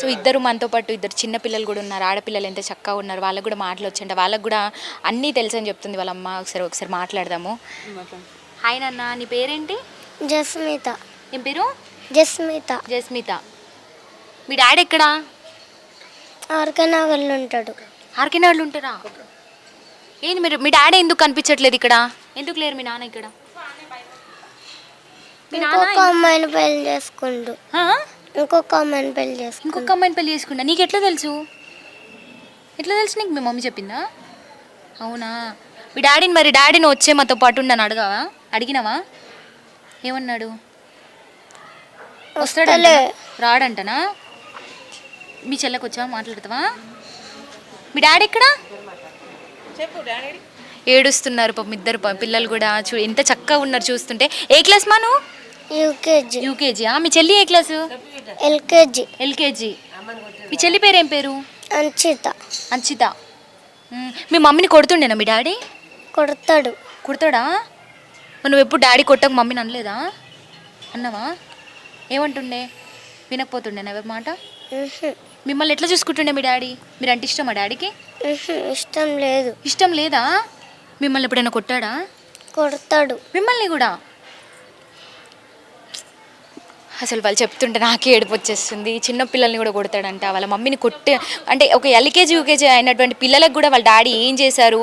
So ఇద్దరు మనతో పాటు ఇద్దరు చిన్న పిల్లలు కూడా ఉన్నారు ఆడపిల్లలు ఎంత చక్కగా ఉన్నారు వాళ్ళకు కూడా మాటలు వచ్చంట వాళ్ళకు కూడా అన్నీ తెలుసు అని చెప్తుంది వాళ్ళ అమ్మ. ఒకసారి ఒకసారి మాట్లాడదాము. హాయ్ నాన్న నీ పేరేంటి? జస్మిత. నీ పేరు? జస్మిత. జస్మిత. మీ డాడీ ఎక్కడా? ఆర్కనగర్లో ఉంటాడు. ఆర్కే ఉంటారా? ఏంటి మీరు మీ డాడీ ఎందుకు కనిపించట్లేదు ఇక్కడ? ఎందుకు లేరు మీ నాన్న ఇక్కడ? మీ నాన్న అమ్మాయిని పెళ్ళి చేసుకుండు. ఆ? ఇంకొక అమ్మాయిని పెళ్ళి చేసుకుండు ఇంకొక అమ్మాయిని పెళ్ళి చేసుకున్నా నీకు ఎట్లా తెలుసు? ఎట్లా తెలుసు నీకు మీ మమ్మీ చెప్పిందా? అవునా? మీ డాడీని మరి డాడీని వచ్చే మాతో పాటు ఉండని అడగావా? అడిగినావా? ఏమన్నాడు? వస్తాడంటే రాడంటనా? మీ చెల్లెకి వచ్చా మాట్లాడతావా? మీ డాడీ ఎక్కడా? ఏడుస్తున్నారు పాపం ఇద్దరు పిల్లలు కూడా. చూ ఎంత చక్కగా ఉన్నారు చూస్తుంటే. ఏ క్లాస్ మా నువ్వు? యూకేజీ. యూకేజీయా? మీ చెల్లి ఏ క్లాసు? ఎల్కేజీ. ఎల్కేజీ. మీ చెల్లి పేరు ఏం పేరు? అంచిత. అంచిత. మ్, మీ మమ్మీని కొడుతుండేనా మీ డాడీ? కొడతాడు. కొడతాడా? మరి నువ్వు ఎప్పుడు డాడీ కొట్టక మమ్మీని అనలేదా? అన్నావా? ఏమంటుండే? వినకపోతుండేనా ఎవరి మాట? ఉహు, మిమ్మల్ని ఎట్లా చూసుకుంటుండే మీ డాడీ? మీరు అంటే ఇష్టమా డాడీకి? ఉహు, ఇష్టం లేదు. ఇష్టం లేదా? మిమ్మల్ని ఎప్పుడైనా కొట్టాడా? కొడతాడు. మిమ్మల్ని కూడా? అసలు వాళ్ళు చెప్తుంటే నాకే ఏడుపు వచ్చేస్తుంది. చిన్న పిల్లల్ని కూడా కొడతాడంట. వాళ్ళ మమ్మీని కొట్టే అంటే ఒక ఎల్కేజీ యూకేజీ అయినటువంటి పిల్లలకు కూడా వాళ్ళ డాడీ ఏం చేశారు?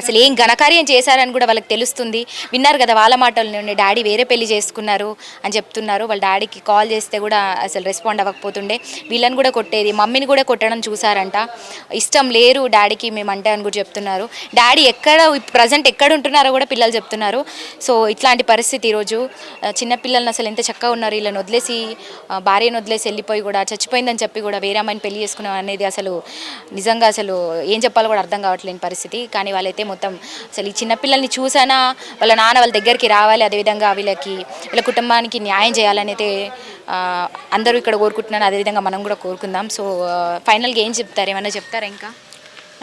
అసలు ఏం ఘనకార్యం చేశారని కూడా వాళ్ళకి తెలుస్తుంది. విన్నారు కదా వాళ్ళ మాటల నుండి డాడీ వేరే పెళ్ళి చేసుకున్నారు అని చెప్తున్నారు. వాళ్ళ డాడీకి కాల్ చేస్తే కూడా అసలు రెస్పాండ్ అవ్వకపోతుండే. వీళ్ళని కూడా కొట్టేది మమ్మీని కూడా కొట్టడం చూసారంట ఇష్టం లేరు డాడీకి మేమంటే అని కూడా చెప్తున్నారు. డాడీ ఎక్కడ ప్రజెంట్ ఎక్కడ ఉంటున్నారో కూడా పిల్లలు చెప్తున్నారు. సో ఇట్లాంటి పరిస్థితి ఈరోజు చిన్నపిల్లల్ని అసలు ఎంత చక్కగా ఉన్నారు. వీళ్ళని వదిలేసి భార్యను వదిలేసి వెళ్ళిపోయి కూడా చచ్చిపోయిందని చెప్పి కూడా వేరే అమ్మాయిని పెళ్ళి చేసుకున్నాం అనేది అసలు నిజంగా అసలు ఏం చెప్పాలో కూడా అర్థం కావట్లేని పరిస్థితి. కానీ వాళ్ళైతే మొత్తం అసలు ఈ చిన్న పిల్లల్ని చూసానా వాళ్ళ నాన్న వాళ్ళ దగ్గరికి రావాలి అదేవిధంగా వీళ్ళకి వీళ్ళ కుటుంబానికి న్యాయం చేయాలని అయితే అందరూ ఇక్కడ కోరుకుంటున్నారు అదేవిధంగా మనం కూడా కోరుకుందాం. సో ఫైనల్గా ఏం చెప్తారు? ఏమైనా చెప్తారా ఇంకా?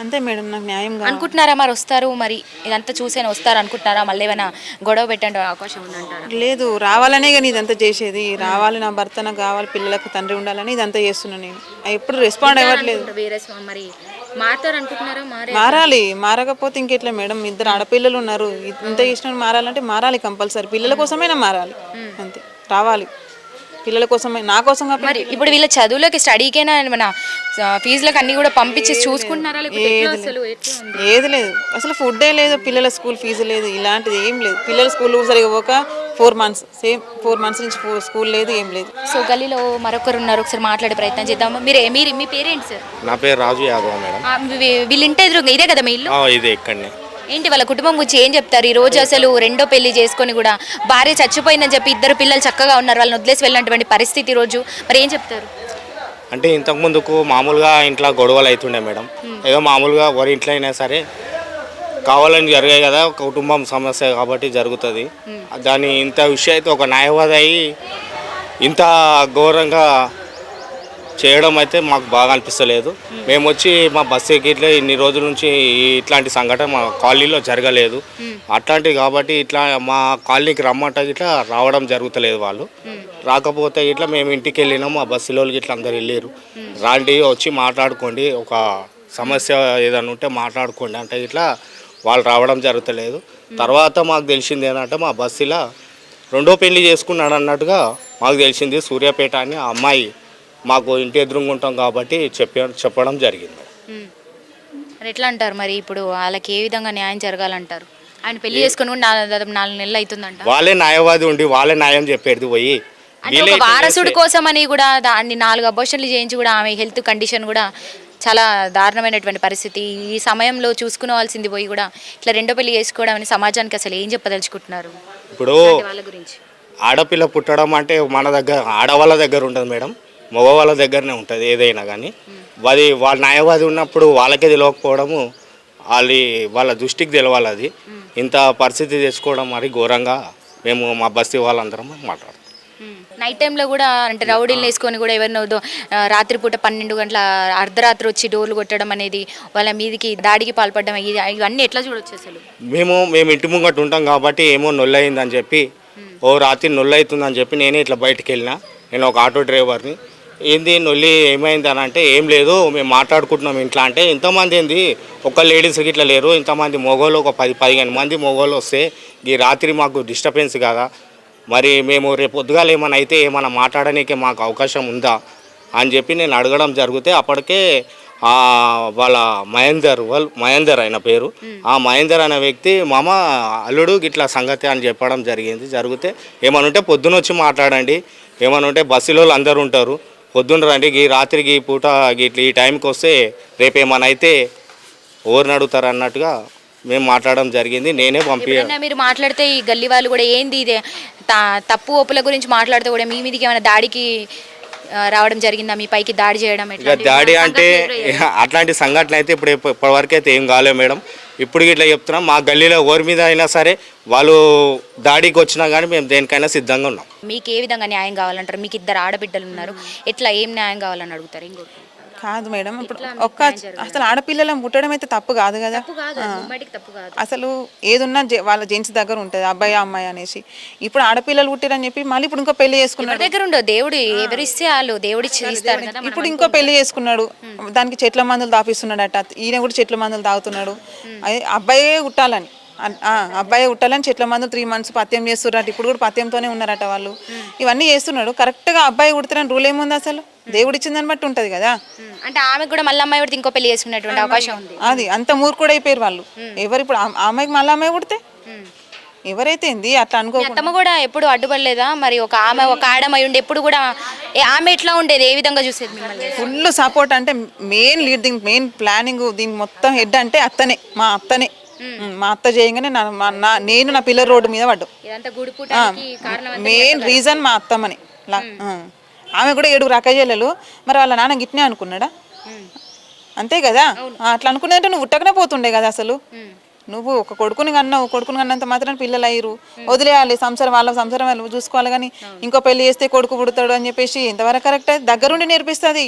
అంతే మేడం నాకు న్యాయం అనుకుంటున్నారా మరి వస్తారు? మరి ఇదంతా చూసేనా వస్తారు అనుకుంటున్నారా? మళ్ళీ ఏమైనా గొడవ పెట్టండి అవకాశం ఉందంటారా లేదు రావాలనే కానీ ఇదంతా చేసేది. రావాలి నా భర్త నాకు కావాలి పిల్లలకు తండ్రి ఉండాలని ఇదంతా చేస్తున్నాను నేను. ఎప్పుడు రెస్పాండ్ అవ్వట్లేదు. వేరే మరి మారుతారు అనుకుంటున్నారా మారే మారాలి. మారకపోతే ఇంకెట్లా మేడం? ఇద్దరు ఆడపిల్లలు ఉన్నారు. ఇంత చేసిన మారాలంటే మారాలి కంపల్సరీ. పిల్లల కోసమైనా మారాలి. అంతే. రావాలి. పిల్లల కోసమే నా కోసం మరి ఇప్పుడు వీళ్ళ చదువులకి స్టడీకైనా మన ఫీజులకు అన్ని కూడా పంపించి చూసుకుంటున్నారా? ఏది లేదు. అసలు ఫుడ్డే లేదు పిల్లల స్కూల్ ఫీజు లేదు. ఇలాంటిది ఏం లేదు. పిల్లల స్కూల్ సరిగా పోక four months same four months నుంచి స్కూల్ లేదు ఏం లేదు. సో గల్లీలో మరొకరు ఉన్నారు ఒకసారి మాట్లాడే ప్రయత్నం చేద్దాము. మీరు మీరు మీ పేరేంటి సార్? నా పేరు రాజు యాదవ్ మేడం. వీళ్ళ ఇంటి ఎదురుగా ఇదే కదా మీ ఇల్లు? ఇదే ఇక్కడనే. ఏంటి వాళ్ళ కుటుంబం గురించి ఏం చెప్తారు? ఈ రోజు అసలు రెండో పెళ్ళి చేసుకొని కూడా భార్య చచ్చిపోయిందని చెప్పి ఇద్దరు పిల్లలు చక్కగా ఉన్నారు. వాళ్ళని వదిలేసి వెళ్ళినటువంటి పరిస్థితి రోజు. మరి ఏం చెప్తారు? అంటే ఇంతకు ముందుకు మామూలుగా ఇంట్లో గొడవలు అవుతుండే మేడం. ఏదో మామూలుగా ఎవరి ఇంట్లో అయినా సరే కావాలని జరిగాయి కదా కుటుంబం సమస్య కాబట్టి జరుగుతుంది. దాని ఇంత విషయం అయితే ఒక న్యాయవాది అయి ఇంత ఘోరంగా చేయడం అయితే మాకు బాగా అనిపిస్తలేదు. మేము. వచ్చి మా బస్సు ఎక్కిట్లే ఇన్ని రోజుల నుంచి ఇట్లాంటి సంఘటన మా కాలనీలో జరగలేదు. అట్లాంటివి కాబట్టి ఇట్లా మా కాలనీకి రమ్మంట ఇట్లా రావడం జరుగుతలేదు వాళ్ళు. రాకపోతే ఇట్లా మేము ఇంటికి వెళ్ళినాం మా బస్సులో ఇట్లా అందరు వెళ్ళారు రాండి వచ్చి మాట్లాడుకోండి ఒక సమస్య ఏదైనా ఉంటే మాట్లాడుకోండి అంటే ఇట్లా వాళ్ళు రావడం జరుగుతలేదు. తర్వాత మాకు తెలిసింది ఏంటంటే మా బస్సులో రెండో పెళ్ళి చేసుకున్నాడు అన్నట్టుగా మాకు తెలిసింది సూర్యాపేట అని ఆ అమ్మాయి మాకు ఇంటి ఎదురుగా ఉంటాం కాబట్టి చెప్ప చెప్పడం జరిగింది. మరి ఎట్లా అంటారు మరి ఇప్పుడు వాళ్ళకి ఏ విధంగా న్యాయం జరగాలంటారు? ఆయన పెళ్ళి చేసుకొని కూడా నాలుగు నాలుగు నెలలు అవుతుందంట వాళ్ళే న్యాయవాది ఉండి వాళ్ళే న్యాయం చెప్పేది పోయి. అంటే వీళ్ళే ఒక వారసుడి కోసం అని కూడా దాన్ని నాలుగు అబోషన్లు చేయించి కూడా ఆమె హెల్త్ కండిషన్ కూడా చాలా దారుణమైనటువంటి పరిస్థితి. ఈ సమయంలో చూసుకోవాల్సింది పోయి కూడా ఇట్లా రెండో పెళ్ళి చేసుకోవడం అని సమాజానికి అసలు ఏం చెప్పదలుచుకుంటున్నారు? ఇప్పుడు వాళ్ళ గురించి. ఆడపిల్ల పుట్టడం అంటే మన దగ్గర ఆడవాళ్ళ దగ్గర ఉంటుంది మేడం. మగవాళ్ళ దగ్గరనే ఉంటుంది ఏదైనా కానీ. అది వాళ్ళ న్యాయవాది ఉన్నప్పుడు వాళ్ళకే తెలియకపోవడము వాళ్ళ వాళ్ళ దృష్టికి తెలవాలి అది. ఇంత పరిస్థితి తెచ్చుకోవడం మరి ఘోరంగా మేము మా బస్తీ వాళ్ళందరం మాట్లాడుతాం నైట్ టైంలో కూడా అంటే రౌడీలు వేసుకొని కూడా ఎవరినో రాత్రిపూట పన్నెండు గంటల అర్ధరాత్రి వచ్చి డోర్లు కొట్టడం అనేది వాళ్ళ మీదికి దాడికి పాల్పడడం ఇది ఇవన్నీ ఎట్లా చూడొచ్చు అసలు? మేము మేము ఇంటి ముంగట ఉంటాం కాబట్టి ఏమో నొల్లయిందని చెప్పి ఓ రాత్రి నొల్లవుతుందని చెప్పి నేనే ఇట్లా బయటికి వెళ్ళిన. నేను ఒక ఆటో డ్రైవర్ని. ఏంది నొల్లి ఏమైంది అని అంటే ఏం లేదు మేము మాట్లాడుకుంటున్నాం ఇంట్లో అంటే ఇంతమంది ఏంది ఒక లేడీస్ ఇట్లా లేరు ఇంతమంది మొగోళ్ళు ఒక పది పదిహేను మంది మొగోళ్ళు వస్తే ఈ రాత్రి మాకు డిస్టర్బెన్స్ కదా. మరి మేము రేపు పొద్దుగాల ఏమైనా అయితే ఏమైనా మాట్లాడడానికి మాకు అవకాశం ఉందా అని చెప్పి నేను అడగడం జరిగితే అప్పటికే వాళ్ళ మహేందర్ వాళ్ళు మహేందర్ ఆయన పేరు. ఆ మహేందర్ అనే వ్యక్తి మామ అల్లుడు గిట్లా సంగతి అని చెప్పడం జరిగింది. జరిగితే ఏమైనా ఉంటే పొద్దున వచ్చి మాట్లాడండి. ఏమైనా ఉంటే బస్సులో అందరూ ఉంటారు. పొద్దున్న రండి ఈ రాత్రికి ఈ పూట ఇట్లా ఈ టైంకి వస్తే రేపు ఏమైనా అయితే ఎవరిని అడుగుతారు అన్నట్టుగా మేము మాట్లాడడం జరిగింది. నేనే పంపి మీరు మాట్లాడితే ఈ గల్లీ వాళ్ళు కూడా ఏంది ఇదే? తప్పు ఒప్పుల గురించి మాట్లాడితే కూడా మీ మీదకి ఏమైనా దాడికి రావడం జరిగిందా? మీ పైకి దాడి చేయడం ఇక దాడి అంటే? అట్లాంటి సంఘటన అయితే ఇప్పుడు ఇప్ప- ఇప్పటివరకు అయితే ఏం కాలేదు మేడం. ఇప్పుడు ఇట్లా చెప్తున్నాం మా గల్లీలో ఎవరి మీద అయినా సరే వాళ్ళు దాడికి వచ్చినా కానీ మేము దేనికైనా సిద్ధంగా ఉన్నాం. మీకు ఏ విధంగా న్యాయం కావాలంటారు? మీకు ఇద్దరు ఆడబిడ్డలు ఉన్నారు. ఎట్లా ఏం న్యాయం కావాలని అడుగుతారు? ఇంకోటి కాదు మేడం. ఇప్పుడు ఒక్క అసలు ఆడపిల్లలను పుట్టడం అయితే తప్పు కాదు కదా. అసలు ఏదున్నా జె- వాళ్ళ జెంట్స్ దగ్గర ఉంటుంది అబ్బాయి అమ్మాయి అనేసి. ఇప్పుడు ఆడపిల్లలు పుట్టిరని చెప్పి మళ్ళీ ఇప్పుడు ఇంకో పెళ్ళి చేసుకున్నాడు. దగ్గర ఉండవు దేవుడు ఎవరిస్తే వాళ్ళు దేవుడి ఇప్పుడు ఇంకో పెళ్ళి చేసుకున్నాడు. దానికి చెట్ల మందులు తాపిస్తున్నాడట ఈయన కూడా చెట్ల మందులు తాగుతున్నాడు. అదే అబ్బాయే కుట్టాలని అబ్బాయే కుట్టాలని చెట్ల మందులు త్రీ మంత్స్ పత్యం చేస్తున్నారట. ఇప్పుడు కూడా పత్యంతోనే ఉన్నారట వాళ్ళు. ఇవన్నీ చేస్తున్నాడు. కరెక్ట్గా అబ్బాయి కుడుతున్నాను రూల్ ఏముంది అసలు? దేవుడు ఇచ్చిందని బట్టి ఉంటుంది కదా. అంటే ఆమె కూడా మళ్ళీ అమ్మాయి పడితే ఇంకో పెళ్ళి చేసుకునేటువంటి అవకాశం ఉంది. అది అంత మూర్ఖుడు అయిపోయారు వాళ్ళు. ఎవరు ఇప్పుడు ఆ- ఆ అమ్మాయికి మళ్ళీ అమ్మాయి ఉమ్. ఎవరైతే ఏంది అట్లా అనుకో అత్తమ్మ కూడా ఎప్పుడు అడ్డుపడలేదా? మరి ఒక ఆమె ఒక ఆడమై ఉండి ఎప్పుడు కూడా ఏ ఆమె ఎట్లా ఉండేది? ఏ విధంగా చూసేది మిమ్మల్ని? ఫుల్ సపోర్ట్ అంటే మెయిన్ లీడ్ దీనికి మెయిన్ ప్లానింగ్ దీని మొత్తం హెడ్ అంటే అత్తనే మా అత్తనే. ఉమ్, మా అత్త చేయగానే నా మా- నా నేను నా పిల్లల రోడ్డు మీద పడ్డు. ఇదంతా మెయిన్ రీజన్ మా అత్తమ్మని. లా- ఆ. ఆమె కూడా ఏడుగురు అక్కజల్లెలు మరి వాళ్ళ నాన్న గిట్నే అనుకున్నాడా? అంతే కదా? అట్లా అనుకున్నదంటే నువ్వు ఉట్టకనే పోతుండే కదా అసలు. నువ్వు ఒక కొడుకుని కన్నావు కొడుకుని కన్నంత మాత్రం పిల్లలు అయ్యారు వదిలేయాలి సంసారం వాళ్ళ సంసారం వాళ్ళు చూసుకోవాలి కానీ ఇంకో పెళ్ళి చేస్తే కొడుకు పుడతాడు అని చెప్పేసి ఎంతవరకు కరెక్ట్? దగ్గరుండి నేర్పిస్తుంది.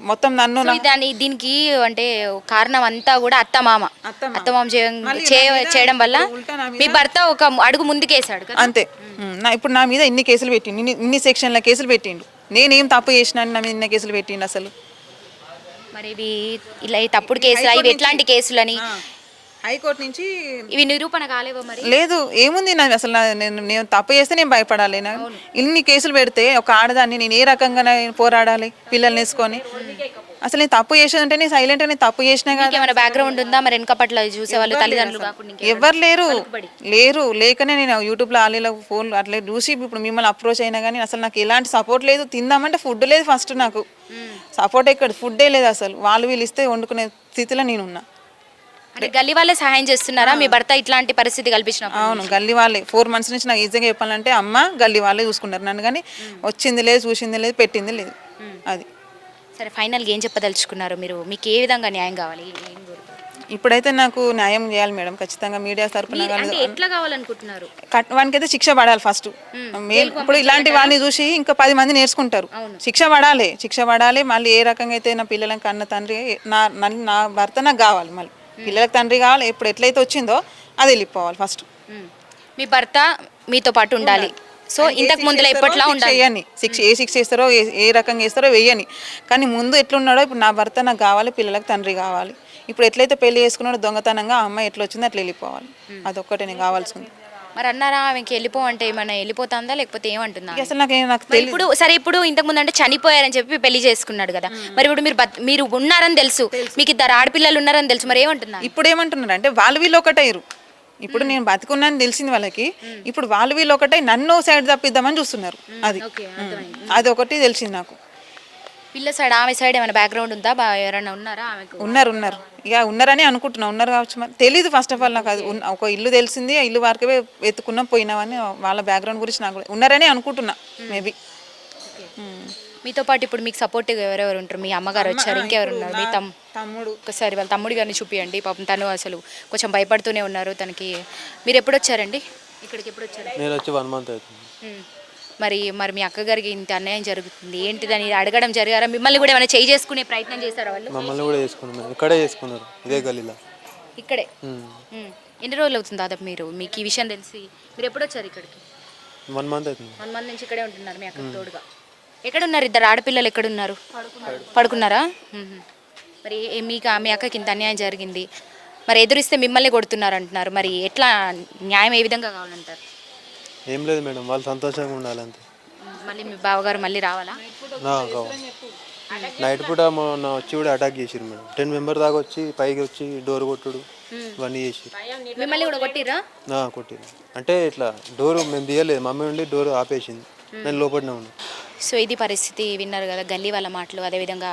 మొత్తం నన్ను దాని దీనికి అంటే కారణం అంతా కూడా అత్త మామ అత్త మామ చేయ- చేయ- చేయడం వల్ల మీ భర్త ఒక అడుగు ముందుకేసాడు అంతే. నా ఇప్పుడు నా మీద ఇన్ని కేసులు పెట్టిండు. ఇన్ని సెక్షన్ల కేసులు పెట్టిండు. నేనేం తప్పు చేసినా అని నా మీద ఇన్ని కేసులు పెట్టిండు అసలు. మరి ఇవి ఇలా ఈ తప్పుడు కేసులు? ఇవి ఎట్లాంటి కేసులని? హైకోర్టు నుంచి ఇవి నిరూపణ కాలేవో మరి? లేదు ఏముంది నా అసలు నా- నేను నేను తప్పు చేస్తే నేను భయపడాలి. నా- ఇన్ని కేసులు పెడితే ఒక ఆడదాన్ని నేను ఏ రకంగా పోరాడాలి పిల్లల్ని వేసుకొని? అసలు నేను తప్పు చేసేదంటే నేను సైలెంట్ నేను తప్పు చేసినా కదా. ఏమైనా బ్యాక్గ్రౌండ్ ఉందా? మరి వెనక పట్ల చూసేవాళ్ళు తల్లిదండ్రులు కాకుండా? ఎవరు లేరు. లేరు. లేకనే నేను యూట్యూబ్లో ఆలీలో ఫోన్ అట్లా చూసి ఇప్పుడు మిమ్మల్ని అప్రోచ్ అయినా కానీ అసలు నాకు ఎలాంటి సపోర్ట్ లేదు. తిందామంటే ఫుడ్ లేదు ఫస్ట్ నాకు. సపోర్ట్ ఎక్కడ? ఫుడ్డే లేదు అసలు. వాళ్ళు వీళ్ళు ఇస్తే వండుకునే స్థితిలో నేనున్నా అంటే గల్లీ వాళ్ళే సహాయం చేస్తున్నారా? మీ భర్త ఇట్లాంటి పరిస్థితి కల్పించినప్పుడు అవును. గల్లీ వాళ్ళే. ఫోర్ మంత్స్ నుంచి నాకు ఈజీగా చెప్పాలంటే అమ్మ గల్లీ వాళ్ళే చూసుకుంటారు నన్ను కానీ వచ్చింది లేదు చూసింది లేదు పెట్టింది లేదు. అది. సరే ఫైనల్గా ఏం చెప్పదలుచుకున్నారు మీరు? మీకు ఏ విధంగా న్యాయం కావాలి? ఏం? ఇప్పుడైతే నాకు న్యాయం చేయాలి మేడం ఖచ్చితంగా మీడియా తరపున మీరు అంటే ఎట్లా కావాలనుకుంటున్నారు? కట్ వానికైతే శిక్ష పడాలి ఫస్ట్ ఇప్పుడు ఇలాంటి వాడిని చూసి ఇంకా పది మంది నేర్చుకుంటారు. శిక్ష పడాలి శిక్ష పడాలి మళ్ళీ ఏ రకంగా అయితే నా పిల్లలకి కన్న తండ్రి నా నన్ను- నా భర్త నాకు కావాలి మళ్ళీ. పిల్లలకి తండ్రి కావాలి ఇప్పుడు ఎట్లయితే వచ్చిందో అది వెళ్ళిపోవాలి ఫస్ట్. మీ భర్త మీతో పాటు ఉండాలి. సో ఇంతకు ముందులో ఎప్పట్లా ఉండాలి? శిక్ష ఏ శిక్ష ఇస్తారో ఏ రకంగా ఇస్తారో వేయని. కానీ ముందు ఎట్లున్నాడో ఇప్పుడు నా భర్త నాకు కావాలి పిల్లలకు తండ్రి కావాలి. ఇప్పుడు ఎట్లయితే పెళ్ళి చేసుకున్నాడో దొంగతనంగా ఆ అమ్మాయి ఎట్లా వచ్చిందో అట్లా వెళ్ళిపోవాలి. అదొక్కటే నేను కావాల్సింది. మరి అన్నారా ఆమెకి వెళ్ళిపో అంటే ఏమైనా వెళ్ళిపోతుందా లేకపోతే ఏమంటుందా అసలు నాకు నాకు ఇప్పుడు సరే ఇప్పుడు ఇంతకు ముందు అంటే చనిపోయారని చెప్పి పెళ్ళి చేసుకున్నాడు కదా. మరి ఇప్పుడు మీరు మీరు ఉన్నారని తెలుసు. మీకు ఇద్దరు ఆడపిల్లలు ఉన్నారని తెలుసు. మరి ఏమంటున్నా ఇప్పుడు ఏమంటున్నారు అంటే వాళ్ళు వీళ్ళు ఒకటయ్యారు. ఇప్పుడు నేను బతుకున్నాను తెలిసింది వాళ్ళకి. ఇప్పుడు వాళ్ళు వీళ్ళు ఒకటై నన్ను సైడ్ తప్పిద్దామని చూస్తున్నారు. అది. అది ఒకటి తెలిసింది నాకు. పిల్ల సైడ్ ఆమె సైడ్ ఏమైనా బ్యాక్గ్రౌండ్ ఉందా? ఎవరైనా ఉన్నారా ఆమెకు? ఉన్నారు ఉన్నారు. ఇక ఉన్నారని అనుకుంటున్నా. ఉన్నారు కావచ్చు మరి. తెలీదు ఫస్ట్ ఆఫ్ ఆల్ నాకు అది. ఉన్న- ఒక ఇల్లు తెలిసింది ఆ ఇల్లు వరకే వెతుకున్నాం పోయినామని వాళ్ళ బ్యాక్గ్రౌండ్ గురించి నాకు కూడా- ఉన్నారని అనుకుంటున్నా మేబీ మీతో పాటు ఇప్పుడు మీకు సపోర్టివ్ ఎవరెవరు ఉంటారు? మీ అమ్మగారు వచ్చారు ఇంకెవరు ఉన్నారు? మీ తమ్ తమ్ముడు. ఒకసారి వాళ్ళ తమ్ముడి గారిని చూపియండి. పాపం తను అసలు కొంచెం భయపడుతూనే ఉన్నారు. తనకి మీరు ఎప్పుడు వచ్చారండి? ఇక్కడికి ఎప్పుడు వచ్చారు? నేను వచ్చి వన్ మంత్ అవుతుంది. మరి మరి మీ అక్కగారికి ఇంత అన్యాయం జరుగుతుంది. ఏంటిదని అడగడం జరిగారా? మిమ్మల్ని కూడా ఏమైనా చేయి చేసుకునే ప్రయత్నం చేస్తారా వాళ్ళు? మమ్మల్ని కూడా చేసుకున్నాం మేము ఇక్కడే చేసుకున్నారు. ఇదే గల్లీలో. ఇక్కడే. ఎన్ని రోజులు అవుతుంది దాదాపు మీరు? మీకు ఈ విషయం తెలిసి మీరు ఎప్పుడు వచ్చారు ఇక్కడికి? వన్ మంత్ అవుతుంది. వన్ మంత్ నుంచి ఇక్కడే ఉంటున్నారు మీ అక్క తోడుగా. ఎక్కడున్నారు ఇద్దరు ఆడపిల్లలు ఎక్కడున్నారు? పడుకున్నారా. మరి మీకు మీ అక్కకి ఇంత అన్యాయం జరిగింది. మరి ఎదురిస్తే మిమ్మల్ని కొడుతున్నారు అంటున్నారు మరి ఎట్లా న్యాయం ఏ విధంగా కావాలంటారు? ఏం లేదు మేడం వాళ్ళు సంతోషంగా ఉండాలి అంతే మళ్ళీ మీ బావగారు మళ్ళీ రావాలా? నైట్ పూట మొన్న వచ్చి కూడా అటాక్ చేసిరు మేడం. టెన్ మెంబర్ దాకా వచ్చి పైకి వచ్చి డోర్ కొట్టుడు ఇవన్నీ చేసి మిమ్మల్ని కూడా కొట్టిర్రా? నా కొట్టిరు అంటే ఇట్లా డోర్ మేము తీయలేదు. మమ్మీ ఉండి డోర్ ఆపేసింది. నేను లోపలనే ఉన్నాను సో ఇది పరిస్థితి విన్నారు కదా గల్లీ వాళ్ళ మాటలు అదేవిధంగా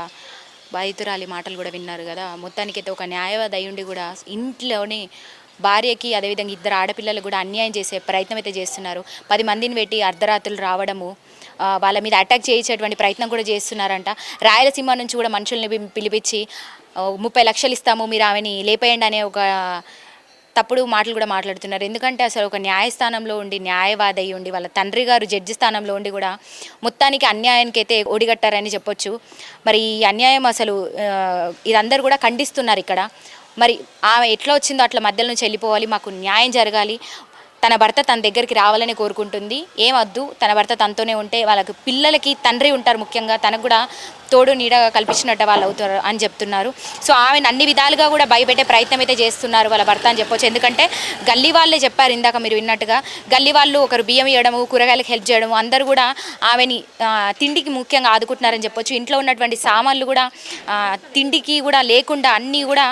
బాధితురాలి మాటలు కూడా విన్నారు కదా. మొత్తానికైతే ఒక న్యాయవాది అయ్యుండి కూడా ఇంట్లోని భార్యకి అదేవిధంగా ఇద్దరు ఆడపిల్లలు కూడా అన్యాయం చేసే ప్రయత్నం అయితే చేస్తున్నారు. పది మందిని పెట్టి అర్ధరాత్రులు రావడము వాళ్ళ మీద అటాక్ చేయించేటువంటి ప్రయత్నం కూడా చేస్తున్నారంట. రాయలసీమ నుంచి కూడా మనుషుల్ని పిలిపించి ముప్పై లక్షలు ఇస్తాము మీరు ఆమెని లేపేయండి అనే ఒక తప్పుడు మాటలు కూడా మాట్లాడుతున్నారు. ఎందుకంటే అసలు ఒక న్యాయస్థానంలో ఉండి న్యాయవాది అయి ఉండి వాళ్ళ తండ్రి గారు జడ్జి స్థానంలో ఉండి కూడా మొత్తానికి అన్యాయానికి అయితే ఒడిగట్టారని చెప్పొచ్చు. మరి ఈ అన్యాయం అసలు ఇదందరూ కూడా ఖండిస్తున్నారు ఇక్కడ. మరి ఆమె ఎట్లా వచ్చిందో అట్లా మధ్యలో నుంచి వెళ్ళిపోవాలి మాకు న్యాయం జరగాలి. తన భర్త తన దగ్గరికి రావాలని కోరుకుంటుంది. ఏమద్దు తన భర్త తనతోనే ఉంటే వాళ్ళకి పిల్లలకి తండ్రి ఉంటారు ముఖ్యంగా. తనకు కూడా తోడు నీడ కల్పించినట్టు వాళ్ళు అవుతారు అని చెప్తున్నారు. సో ఆమెను అన్ని విధాలుగా కూడా భయపెట్టే ప్రయత్నం అయితే చేస్తున్నారు వాళ్ళ భర్త అని చెప్పొచ్చు. ఎందుకంటే గల్లీ వాళ్ళే చెప్పారు ఇందాక మీరు విన్నట్టుగా. గల్లీ వాళ్ళు ఒకరు బియ్యం ఇవ్వడము కూరగాయలకు హెల్ప్ చేయడము అందరూ కూడా ఆమెని తిండికి ముఖ్యంగా ఆదుకుంటున్నారని చెప్పొచ్చు. ఇంట్లో ఉన్నటువంటి సామాన్లు కూడా తిండికి కూడా లేకుండా అన్నీ కూడా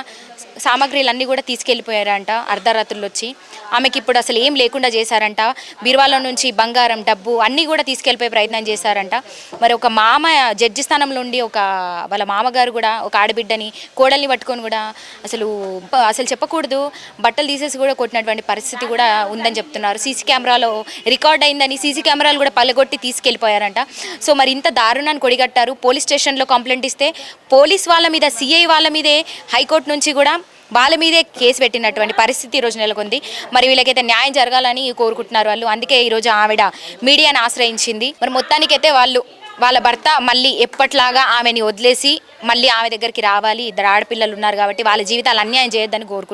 సామాగ్రిలన్నీ కూడా తీసుకెళ్ళిపోయారంట అర్ధరాత్రులు వచ్చి. ఆమెకి ఇప్పుడు అసలు ఏం లేకుండా చేశారంట. బీరువాలో నుంచి బంగారం డబ్బు అన్నీ కూడా తీసుకెళ్ళిపోయే ప్రయత్నం చేశారంట. మరి ఒక మామ జడ్జి స్థానంలో ఉండి ఒక వాళ్ళ మామగారు కూడా ఒక ఆడబిడ్డని కోడల్ని పట్టుకొని కూడా అసలు అసలు చెప్పకూడదు. బట్టలు తీసేసి కూడా కొట్టినటువంటి పరిస్థితి కూడా ఉందని చెప్తున్నారు. సీసీ కెమెరాలో రికార్డ్ అయిందని సీసీ కెమెరాలు కూడా పల్లగొట్టి తీసుకెళ్ళిపోయారంట. సో మరి ఇంత దారుణాన్ని కొడిగట్టారు. పోలీస్ స్టేషన్లో కంప్లైంట్ ఇస్తే పోలీస్ వాళ్ళ మీద సిఐ వాళ్ళ మీదే హైకోర్టు నుంచి కూడా వాళ్ళ మీదే కేసు పెట్టినటువంటి పరిస్థితి ఈరోజు నెలకొంది. మరి వీళ్ళకైతే న్యాయం జరగాలని కోరుకుంటున్నారు వాళ్ళు. అందుకే ఈరోజు ఆవిడ మీడియాని ఆశ్రయించింది. మరి మొత్తానికైతే వాళ్ళు వాళ్ళ భర్త మళ్ళీ ఎప్పట్లాగా ఆమెని వదిలేసి మళ్ళీ ఆమె దగ్గరికి రావాలి. ఇద్దరు ఆడపిల్లలు ఉన్నారు కాబట్టి వాళ్ళ జీవితాలు అన్యాయం చేయొద్దని కోరుకుంటున్నారు